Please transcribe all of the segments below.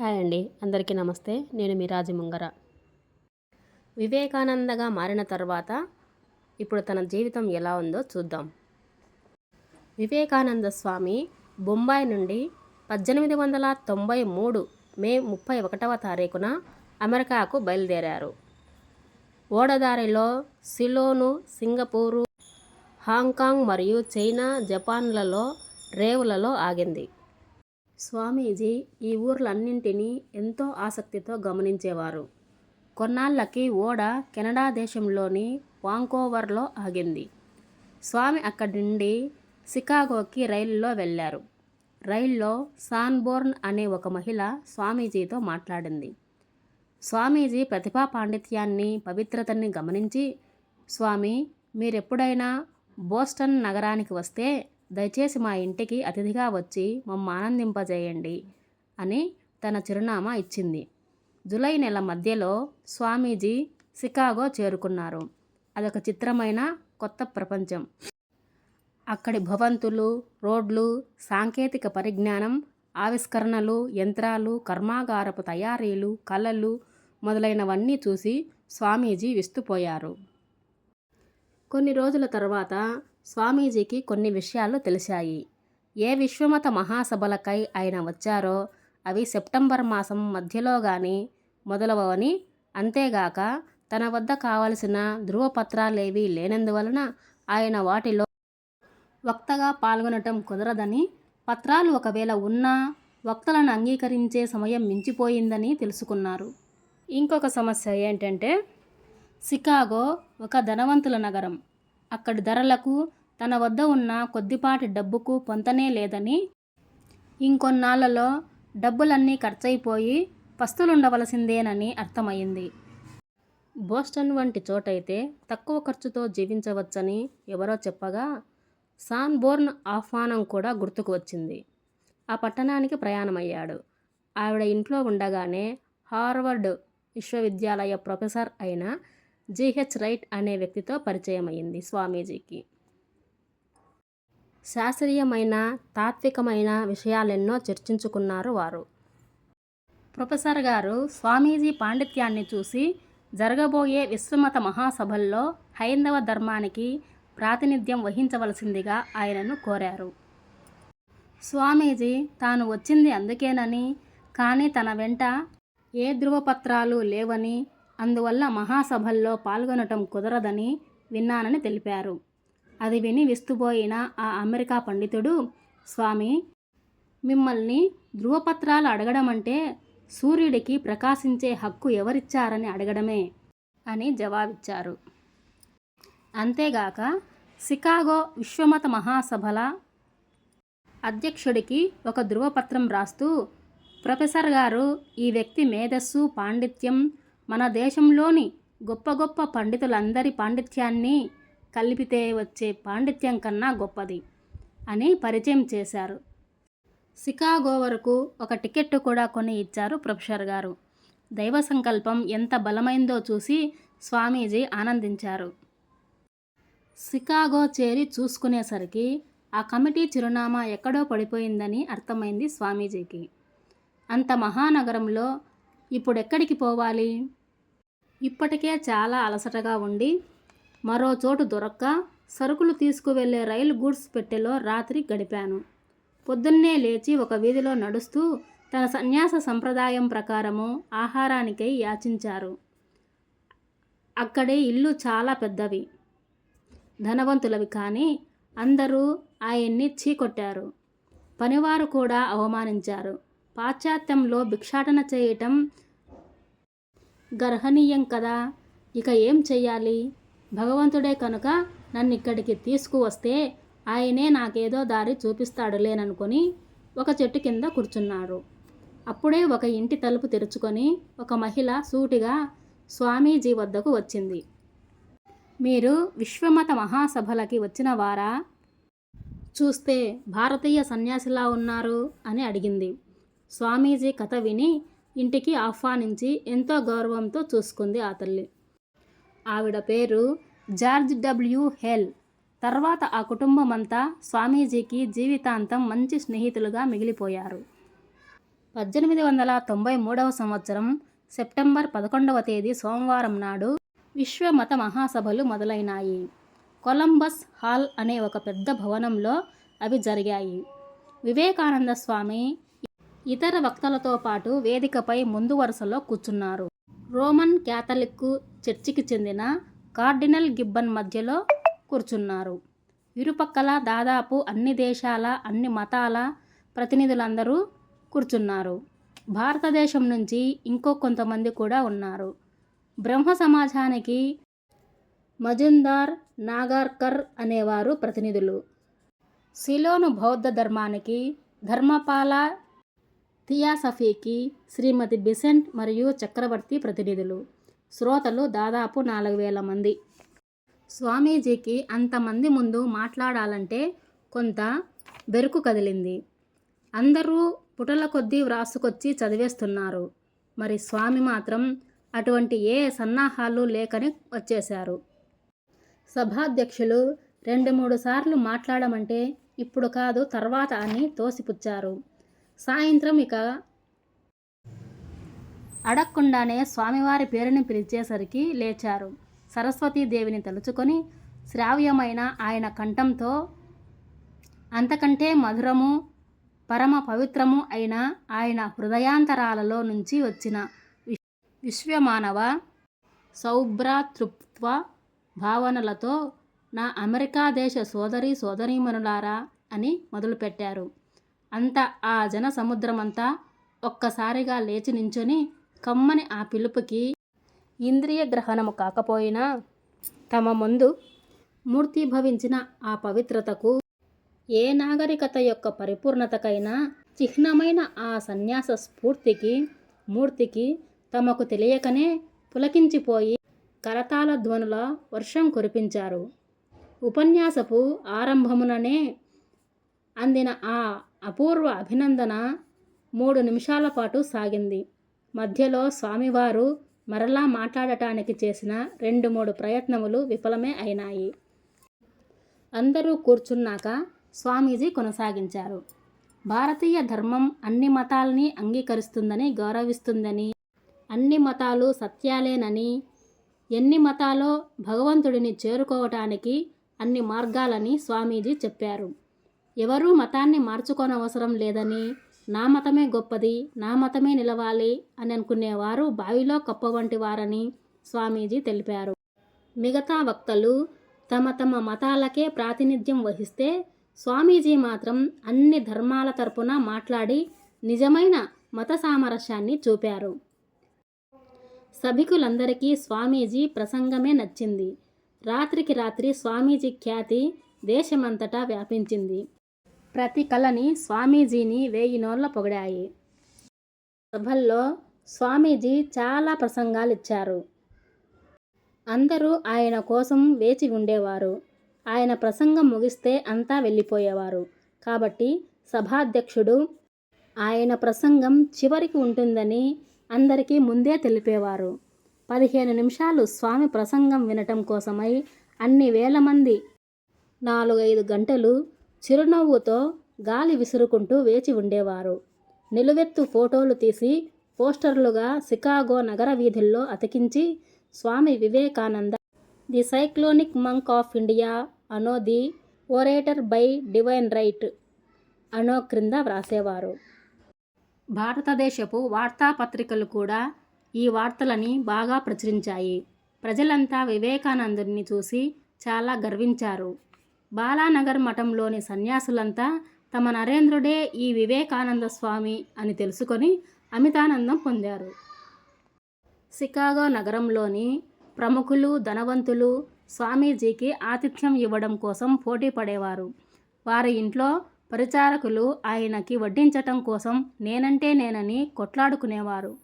Hi అండి. అందరికీ నమస్తే. నేను మీ ముంగర. వివేకానందగా మారిన తర్వాత ఇప్పుడు తన జీవితం ఎలా ఉందో చూద్దాం. వివేకానంద స్వామి బొంబాయి నుండి పద్దెనిమిది వందల తొంభై మూడు మే ముప్పై ఒకటవ తారీఖున అమెరికాకు బయలుదేరారు. ఓడదారిలో సిలోను సింగపూరు హాంకాంగ్ మరియు చైనా జపాన్లలో రేవులలో ఆగింది. స్వామీజీ ఈ ఊర్లన్నింటినీ ఎంతో ఆసక్తితో గమనించేవారు. కొన్నాళ్ళకి ఓడ కెనడా దేశంలోని వాంకోవర్లో ఆగింది. స్వామి అక్కడి నుండి సికాగోకి రైలులో వెళ్ళారు. రైల్లో సాన్బోర్న్ అనే ఒక మహిళ స్వామీజీతో మాట్లాడింది. స్వామీజీ ప్రతిభా పాండిత్యాన్ని పవిత్రతని గమనించి స్వామి మీరెప్పుడైనా బోస్టన్ నగరానికి వస్తే దయచేసి మా ఇంటికి అతిథిగా వచ్చి మమ్మ ఆనందింపజేయండి అని తన చిరునామా ఇచ్చింది. జూలై నెల మధ్యలో స్వామీజీ సికాగో చేరుకున్నారు. అదొక చిత్రమైన కొత్త ప్రపంచం. అక్కడి భవంతులు రోడ్లు సాంకేతిక పరిజ్ఞానం ఆవిష్కరణలు యంత్రాలు కర్మాగారపు తయారీలు కళలు మొదలైనవన్నీ చూసి స్వామీజీ విస్తుపోయారు. కొన్ని రోజుల తర్వాత స్వామీజీకి కొన్ని విషయాలు తెలిసాయి ఏ విశ్వమత మహాసభలకై ఆయన వచ్చారో అవి సెప్టెంబర్ మాసం మధ్యలో గాని మొదలవని అంతేగాక తన వద్ద కావలసిన ధృవపత్రాలేవీ లేనందువలన ఆయన వాటిలో వక్తగా పాల్గొనటం కుదరదని పత్రాలు ఒకవేళ ఉన్నా వక్తలను అంగీకరించే సమయం మించిపోయిందని తెలుసుకున్నారు. ఇంకొక సమస్య ఏంటంటే సికాగో ఒక ధనవంతుల నగరం. అక్కడి ధరలకు తన వద్ద ఉన్న కొద్దిపాటి డబ్బుకు పొంతనే లేదని. ఇంకొన్నాళ్ళలో డబ్బులన్నీ ఖర్చయిపోయి పస్తులుండవలసిందేనని అర్థమైంది బోస్టన్ వంటి చోటైతే తక్కువ ఖర్చుతో జీవించవచ్చని ఎవరో చెప్పగా సాన్బోర్న్ ఆహ్వానం కూడా గుర్తుకు వచ్చింది. ఆ పట్టణానికి ప్రయాణమయ్యాడు. ఆవిడ ఇంట్లో ఉండగానే హార్వర్డ్ విశ్వవిద్యాలయ ప్రొఫెసర్ అయిన జిహెచ్ రైట్ అనే వ్యక్తితో పరిచయమైంది స్వామీజీకి. శాస్త్రీయమైన తాత్వికమైన విషయాలెన్నో చర్చించుకున్నారు వారు. ప్రొఫెసర్ గారు స్వామీజీ పాండిత్యాన్ని చూసి జరగబోయే విశ్వమత మహాసభల్లో హైందవ ధర్మానికి ప్రాతినిధ్యం వహించవలసిందిగా ఆయనను కోరారు. స్వామీజీ తాను వచ్చింది అందుకేనని కానీ తన వెంట ఏ ధృవపత్రాలు లేవని అందువల్ల మహాసభల్లో పాల్గొనటం కుదరదని విన్నానని తెలిపారు. అది విని విస్తుపోయిన ఆ అమెరికా పండితుడు స్వామి మిమ్మల్ని ధృవపత్రాలు అడగడం అంటే సూర్యుడికి ప్రకాశించే హక్కు ఎవరిచ్చారని అడగడమే అని జవాబిచ్చారు. అంతేగాక సికాగో విశ్వమత మహాసభల అధ్యక్షుడికి ఒక ధృవపత్రం రాస్తూ ప్రొఫెసర్ గారు ఈ వ్యక్తి మేధస్సు పాండిత్యం మన దేశంలోని గొప్ప గొప్ప పండితులందరి పాండిత్యాన్ని కలిపితే వచ్చే పాండిత్యం కన్నా గొప్పది అని పరిచయం చేశారు. సికాగో వరకు ఒక టికెట్ కూడా కొని ఇచ్చారు ప్రొఫెసర్ గారు. దైవ సంకల్పం ఎంత బలమైందో చూసి స్వామీజీ ఆనందించారు. సికాగో చేరి చూసుకునేసరికి ఆ కమిటీ చిరునామా ఎక్కడో పడిపోయిందని అర్థమైంది స్వామీజీకి. అంత మహానగరంలో ఇప్పుడెక్కడికి పోవాలి? ఇప్పటికే చాలా అలసటగా ఉండి మరో చోటు దొరక్క సరుకులు తీసుకువెళ్ళే రైలు గూడ్స్ పెట్టెలో రాత్రి గడిపాను. పొద్దున్నే లేచి ఒక వీధిలో నడుస్తూ తన సన్యాస సంప్రదాయం ప్రకారము ఆహారానికై యాచించారు. అక్కడే ఇల్లు చాలా పెద్దవి ధనవంతులవి కానీ అందరూ ఆయన్ని చీకొట్టారు. పనివారు కూడా అవమానించారు. పాశ్చాత్యంలో భిక్షాటన చేయటం గర్హనీయం కదా ఇక ఏం చెయ్యాలి? భగవంతుడే కనుక నన్ను ఇక్కడికి తీసుకువస్తే ఆయనే నాకేదో దారి చూపిస్తాడులేననుకొని ఒక చెట్టు కింద కూర్చున్నారు అప్పుడే ఒక ఇంటి తలుపు తెరుచుకొని ఒక మహిళ సూటిగా స్వామీజీ వద్దకు వచ్చింది. మీరు విశ్వమత మహాసభలకి వచ్చిన వారా? చూస్తే భారతీయ సన్యాసిలా ఉన్నారు అని అడిగింది. స్వామీజీ కథ విని ఇంటికి ఆహ్వానించి ఎంతో గౌరవంతో చూసుకుంది ఆ తల్లి. ఆవిడ పేరు జార్జ్ డబ్ల్యూ హెల్. తర్వాత ఆ కుటుంబం అంతా స్వామీజీకి జీవితాంతం మంచి స్నేహితులుగా మిగిలిపోయారు. పద్దెనిమిది వందల తొంభై మూడవ సంవత్సరం సెప్టెంబర్ పదకొండవ తేదీ సోమవారం నాడు విశ్వమత మహాసభలు మొదలైనాయి. కొలంబస్ హాల్ అనే ఒక పెద్ద భవనంలో అవి జరిగాయి. వివేకానంద స్వామి ఇతర వక్తలతో పాటు వేదికపై ముందు వరుసలో కూర్చున్నారు. రోమన్ క్యాథలిక్ చర్చికి చెందిన కార్డినల్ గిబ్బన్ మధ్యలో కూర్చున్నారు. ఇరుపక్కల దాదాపు అన్ని దేశాల అన్ని మతాల ప్రతినిధులందరూ కూర్చున్నారు. భారతదేశం నుంచి ఇంకో కొంతమంది కూడా ఉన్నారు. బ్రహ్మ సమాజానికి మజుందార్ నాగార్కర్ అనేవారు ప్రతినిధులు. సిలోను బౌద్ధ ధర్మానికి ధర్మపాల థియాసఫీకి శ్రీమతి బిసెంట్ మరియు చక్రవర్తి ప్రతినిధులు. శ్రోతలు దాదాపు నాలుగు వేల మంది. స్వామీజీకి అంతమంది ముందు మాట్లాడాలంటే కొంత బెరుకు కదిలింది. అందరూ పుటల కొద్దీ వ్రాసుకొచ్చి చదివేస్తున్నారు. మరి స్వామి మాత్రం అటువంటి ఏ సన్నాహాలు లేకని వచ్చేశారు. సభాధ్యక్షులు రెండు మూడు సార్లు మాట్లాడమంటే ఇప్పుడు కాదు తర్వాత అని తోసిపుచ్చారు. సాయంత్రం ఇక అడగకుండానే స్వామివారి పేరుని పిలిచేసరికి లేచారు. సరస్వతీదేవిని తలుచుకొని శ్రావ్యమైన ఆయన కంఠంతో అంతకంటే మధురము పరమ పవిత్రము అయిన ఆయన హృదయాంతరాలలో నుంచి వచ్చిన విశ్- విశ్వమానవ సౌభ్రాతృత్వ భావనలతో నా అమెరికా దేశ సోదరి సోదరీమణులారా అని మొదలుపెట్టారు. అంత ఆ జన సముద్రమంతా ఒక్కసారిగా లేచి నించొని కమ్మని ఆ పిలుపుకి ఇంద్రియ గ్రహణము కాకపోయినా తమ ముందు మూర్తిభవించిన ఆ పవిత్రతకు ఏ నాగరికత యొక్క పరిపూర్ణతకైనా చిహ్నమైన ఆ సన్యాస స్ఫూర్తికి మూర్తికి తమకు తెలియకనే పులకించిపోయి కరతాళ ధ్వనుల వర్షం కురిపించారు. ఉపన్యాసపు ఆరంభముననే అందిన ఆ అపూర్వ అభినందన మూడు నిమిషాల పాటు సాగింది. మధ్యలో స్వామివారు మరలా మాట్లాడటానికి చేసిన రెండు మూడు ప్రయత్నములు విఫలమే అయినాయి. అందరూ కూర్చున్నాక స్వామీజీ కొనసాగించారు. భారతీయ ధర్మం అన్ని మతాలని అంగీకరిస్తుందని గౌరవిస్తుందని అన్ని మతాలు సత్యాలేనని ఎన్ని మతాలో భగవంతుడిని చేరుకోవటానికి అన్ని మార్గాలని స్వామీజీ చెప్పారు. ఎవరూ మతాన్ని మార్చుకోనవసరం లేదని నా మతమే గొప్పది నా మతమే నిలవాలి అని అనుకునేవారు బావిలో కప్ప వంటి వారని స్వామీజీ తెలిపారు. మిగతా వక్తలు తమ తమ మతాలకే ప్రాతినిధ్యం వహిస్తే స్వామీజీ మాత్రం అన్ని ధర్మాల తరపున మాట్లాడి నిజమైన మత సామరస్యాన్ని చూపారు. సభికులందరికీ స్వామీజీ ప్రసంగమే నచ్చింది. రాత్రికి రాత్రి స్వామీజీ ఖ్యాతి దేశమంతటా వ్యాపించింది. ప్రతి కళని స్వామీజీని వేయి నోళ్ళ పొగిడాయి. సభల్లో స్వామీజీ చాలా ప్రసంగాలు ఇచ్చారు అందరూ ఆయన కోసం వేచి ఉండేవారు. ఆయన ప్రసంగం ముగిస్తే అంతా వెళ్ళిపోయేవారు. కాబట్టి సభాధ్యక్షుడు ఆయన ప్రసంగం చివరికి ఉంటుందని అందరికీ ముందే తెలిపేవారు. పదిహేను నిమిషాలు స్వామి ప్రసంగం వినటం కోసమై అన్ని వేల మంది నాలుగైదు గంటలు చిరునవ్వుతో గాలి విసురుకుంటూ వేచి ఉండేవారు. నిలువెత్తు ఫోటోలు తీసి పోస్టర్లుగా సికాగో నగర వీధుల్లో అతికించి Swami Vivekananda the cyclonic monk of India అనో the orator by divine right అనో క్రింద వ్రాసేవారు. భారతదేశపు వార్తాపత్రికలు కూడా ఈ వార్తలని బాగా ప్రచురించాయి. ప్రజలంతా వివేకానందుని చూసి చాలా గర్వించారు. బాలానగర్ మఠంలోని సన్యాసులంతా తమ నరేంద్రుడే ఈ వివేకానంద స్వామి అని తెలుసుకొని అమితానందం పొందారు. సికాగో నగరంలోని ప్రముఖులు ధనవంతులు స్వామీజీకి ఆతిథ్యం ఇవ్వడం కోసం పోటీ పడేవారు. వారి ఇంట్లో పరిచారకులు ఆయనకి వడ్డించటం కోసం నేనంటే నేనని కొట్లాడుకునేవారు.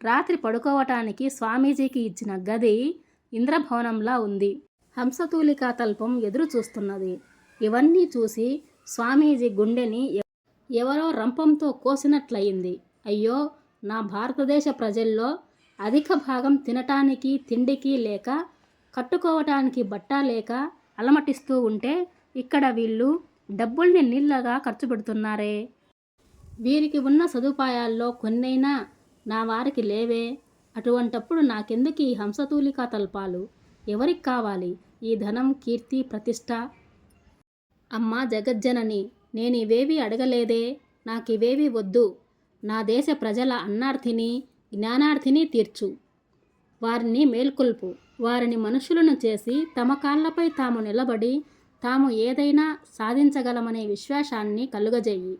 రాత్రి పడుకోవటానికి స్వామీజీకి ఇచ్చిన గది ఇంద్రభవనంలా ఉంది. హంసతూలికా తల్పం ఎదురు చూస్తున్నది ఇవన్నీ చూసి స్వామీజీ గుండెని ఎవరో రంపంతో కోసినట్లయింది. అయ్యో నా భారతదేశ ప్రజల్లో అధిక భాగం తినటానికి తిండికి లేక కట్టుకోవటానికి బట్ట లేక అలమటిస్తూ ఉంటే ఇక్కడ వీళ్ళు డబ్బుల్ని నీళ్ళగా ఖర్చు పెడుతున్నారే వీరికి ఉన్న సదుపాయాల్లో కొన్నైనా నా వారికి లేవే. అటువంటప్పుడు నాకెందుకు ఈ హంసతూలికా తల్పాలు ఎవరికి కావాలి? ఈ ధనం కీర్తి ప్రతిష్ట? అమ్మా జగజ్జనని నేను అడగలేదే? నాకివేవి వద్దు. నా దేశ ప్రజల అన్నార్థిని జ్ఞానార్థిని తీర్చు. వారిని మేల్కొల్పు. వారిని మనుషులను చేసి తమ కాళ్ళపై తాము నిలబడి తాము ఏదైనా సాధించగలమనే విశ్వాసాన్ని కలుగజేయి.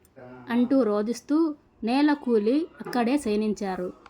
అంటూ రోధిస్తూ నేల కూలి అక్కడే శయనించారు.